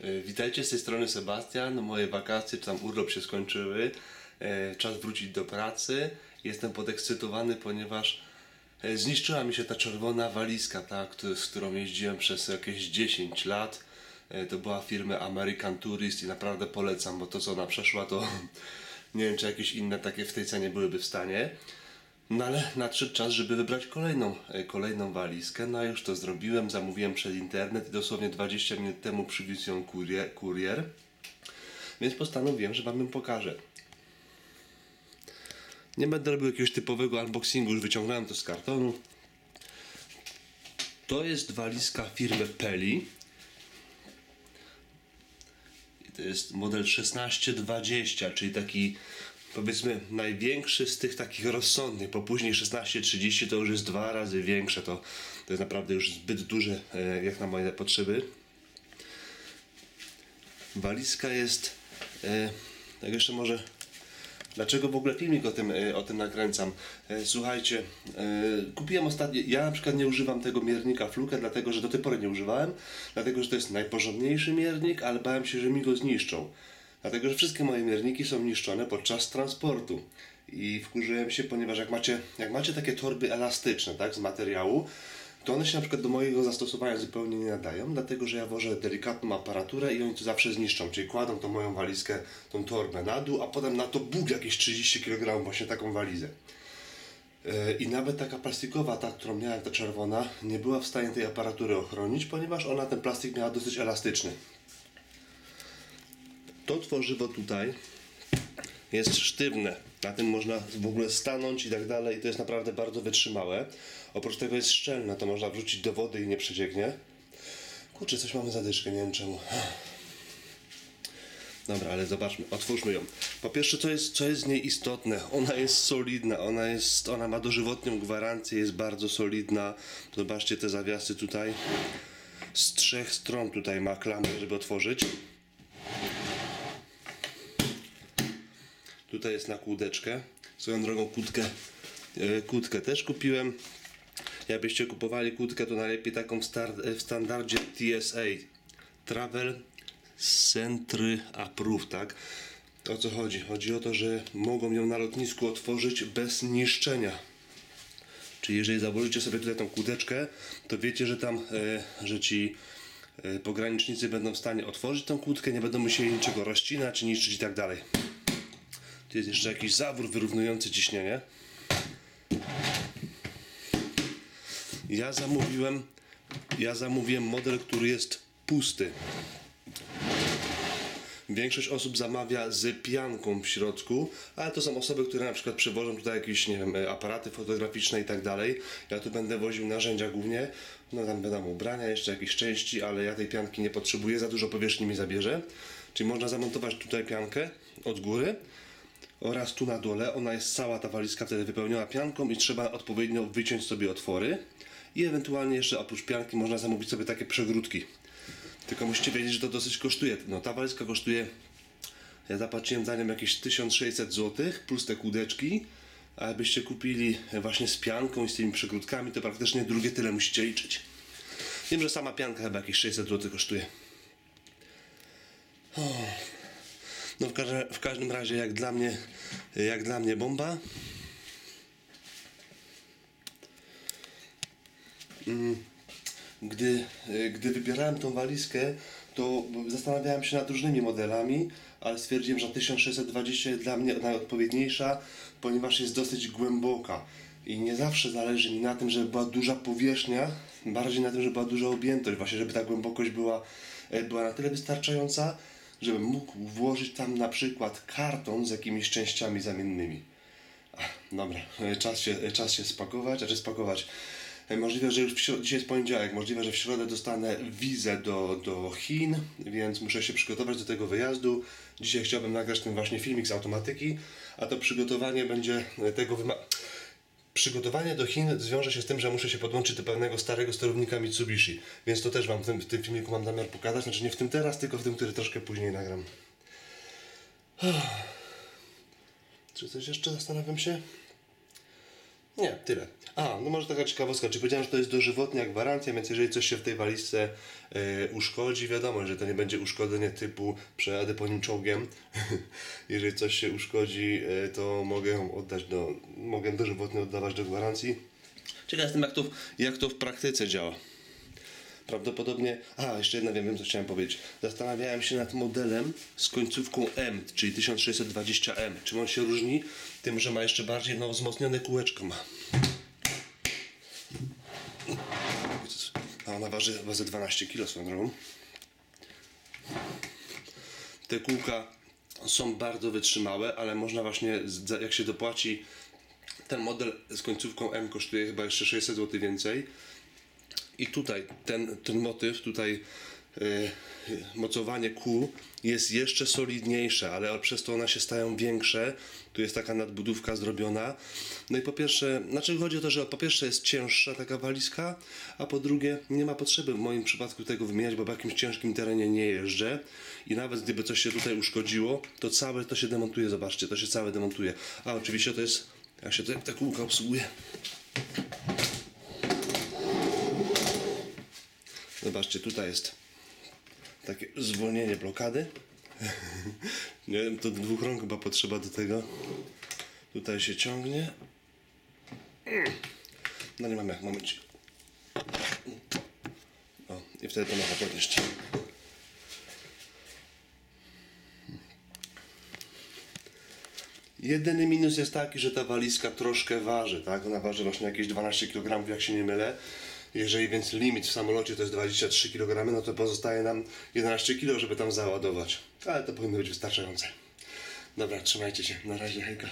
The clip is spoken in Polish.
E, Witajcie z tej strony Sebastian. Moje wakacje czy tam urlop się skończyły. E, Czas wrócić do pracy. Jestem podekscytowany, ponieważ e, zniszczyła mi się ta czerwona walizka, ta, z którą jeździłem przez jakieś 10 lat. To była firmy American Tourist i naprawdę polecam, bo to co ona przeszła to nie wiem czy jakieś inne takie w tej cenie byłyby w stanie. No ale nadszedł czas, żeby wybrać kolejną, e, kolejną walizkę. No już to zrobiłem, zamówiłem przez internet i dosłownie 20 minut temu przywiózł ją kurier. kurier. Więc postanowiłem, że Wam ją pokażę. Nie będę robił jakiegoś typowego unboxingu, już wyciągnąłem to z kartonu. To jest walizka firmy Peli. I to jest model 1620, czyli taki powiedzmy największy z tych takich rozsądnych, bo później 1630 to już jest dwa razy większe, to, to jest naprawdę już zbyt duże e, jak na moje potrzeby. Walizka jest, e, tak jeszcze może Dlaczego w ogóle filmik o tym, e, o tym nakręcam? Słuchajcie, kupiłem ostatnio, ja na przykład nie używam tego miernika Fluke, dlatego że do tej pory nie używałem, dlatego że to jest najporządniejszy miernik, ale bałem się, że mi go zniszczą. Dlatego, że wszystkie moje mierniki są niszczone podczas transportu. I wkurzyłem się, ponieważ jak macie, jak macie takie torby elastyczne, tak, z materiału, to one się na przykład do mojego zastosowania zupełnie nie nadają, dlatego że ja wożę delikatną aparaturę i oni to zawsze zniszczą, czyli kładą tą moją walizkę, tą torbę na dół, a potem na to bóg jakieś 30 kg, właśnie taką walizę. E, I nawet taka plastikowa, ta, którą miałem, ta czerwona, nie była w stanie tej aparatury ochronić, ponieważ ona ten plastik miała dosyć elastyczny. To tworzywo tutaj jest sztywne. Na tym można w ogóle stanąć i tak dalej. To jest naprawdę bardzo wytrzymałe. Oprócz tego jest szczelne, to można wrzucić do wody i nie przecieknie. Kurczę, coś mamy zadyszkę, nie wiem czemu. Dobra, ale zobaczmy, otwórzmy ją. Po pierwsze, co jest, co jest z niej istotne? Ona jest solidna, ona, jest, ona ma dożywotnią gwarancję, jest bardzo solidna. Zobaczcie te zawiasy tutaj. Z trzech stron tutaj ma klamę, żeby otworzyć. Tutaj jest na kłódeczkę. Swoją drogą kłódkę, e, kłódkę też kupiłem. Jakbyście kupowali kłódkę, to najlepiej taką w, w standardzie TSA. Travel Centry Approved, tak? O co chodzi? Chodzi o to, że mogą ją na lotnisku otworzyć bez niszczenia. Czyli jeżeli założycie sobie tutaj tą kłódeczkę, to wiecie, że tam, e, że ci e, pogranicznicy będą w stanie otworzyć tą kłódkę, nie będą musieli niczego rozcinać, niszczyć i tak dalej. Jest jeszcze jakiś zawór wyrównujący ciśnienie. Ja zamówiłem, ja zamówiłem model, który jest pusty. Większość osób zamawia z pianką w środku, ale to są osoby, które na przykład przewożą tutaj jakieś, nie wiem, aparaty fotograficzne i tak dalej. Ja tu będę woził narzędzia głównie, no tam będą ubrania, jeszcze jakieś części, ale ja tej pianki nie potrzebuję, za dużo powierzchni mi zabierze. Czyli można zamontować tutaj piankę od góry oraz tu na dole. Ona jest cała ta walizka wtedy wypełniona pianką i trzeba odpowiednio wyciąć sobie otwory. I ewentualnie jeszcze oprócz pianki można zamówić sobie takie przegródki. Tylko musicie wiedzieć, że to dosyć kosztuje. No ta walizka kosztuje, ja zapłaciłem za nią jakieś 1600 zł plus te kłódeczki. A jakbyście kupili właśnie z pianką i z tymi przegródkami, to praktycznie drugie tyle musicie liczyć. Wiem, że sama pianka chyba jakieś 600 zł kosztuje. No w, każde, w każdym razie jak dla mnie jak dla mnie bomba. Mm, Gdy, gdy wybierałem tą walizkę, to zastanawiałem się nad różnymi modelami, ale stwierdziłem, że 1620 jest dla mnie najodpowiedniejsza, ponieważ jest dosyć głęboka. I nie zawsze zależy mi na tym, żeby była duża powierzchnia, bardziej na tym, żeby była duża objętość, właśnie żeby ta głębokość była, e, była na tyle wystarczająca, żebym mógł włożyć tam na przykład karton z jakimiś częściami zamiennymi. Dobra, e, czas się, e, czas się spakować, znaczy spakować. E, Możliwe, że już w dzisiaj jest poniedziałek, możliwe, że w środę dostanę wizę do, do Chin, więc muszę się przygotować do tego wyjazdu. Dzisiaj chciałbym nagrać ten właśnie filmik z automatyki, a to przygotowanie będzie tego wyma... Przygotowanie do Chin zwiąże się z tym, że muszę się podłączyć do pewnego starego sterownika Mitsubishi, więc to też Wam w tym, w tym filmiku mam zamiar pokazać, znaczy nie w tym teraz, tylko w tym, który troszkę później nagram. Czy coś jeszcze zastanawiam się? Nie, tyle. A, no może taka ciekawostka, czy powiedziałem, że to jest dożywotnia gwarancja, więc jeżeli coś się w tej walizce e, uszkodzi, wiadomo, że to nie będzie uszkodzenie typu przejadę po nim czołgiem. jeżeli coś się uszkodzi, e, to mogę ją oddać do, mogę dożywotnie oddawać do gwarancji. Ciekaw jestem, jak to, jak to w praktyce działa. Prawdopodobnie. A, jeszcze jedna wiem, wiem co chciałem powiedzieć. Zastanawiałem się nad modelem z końcówką M, czyli 1620M. Czym on się różni? Tym, że ma jeszcze bardziej no, wzmocnione kółeczko ma. A ona waży, waży 12 kg swoją drogą. Te kółka są bardzo wytrzymałe, ale można właśnie, jak się dopłaci, ten model z końcówką M kosztuje chyba jeszcze 600 zł więcej. I tutaj ten, ten motyw, tutaj y, mocowanie kół jest jeszcze solidniejsze, ale przez to one się stają większe. Tu jest taka nadbudówka zrobiona. No i po pierwsze, znaczy chodzi o to, że po pierwsze jest cięższa taka walizka, a po drugie nie ma potrzeby w moim przypadku tego wymieniać, bo w jakimś ciężkim terenie nie jeżdżę i nawet gdyby coś się tutaj uszkodziło, to całe to się demontuje, zobaczcie, to się całe demontuje. A oczywiście to jest, jak się te, te kółka obsługuje. Zobaczcie, tutaj jest takie zwolnienie blokady. nie wiem, to dwóch rąk chyba potrzeba do tego. Tutaj się ciągnie. No nie mam jak, moment. O, i wtedy to można podnieść. Jedyny minus jest taki, że ta walizka troszkę waży, tak? Ona waży właśnie jakieś 12 kg, jak się nie mylę. Jeżeli więc limit w samolocie to jest 23 kg, no to pozostaje nam 11 kg, żeby tam załadować. Ale to powinno być wystarczające. Dobra, trzymajcie się. Na razie, hejka.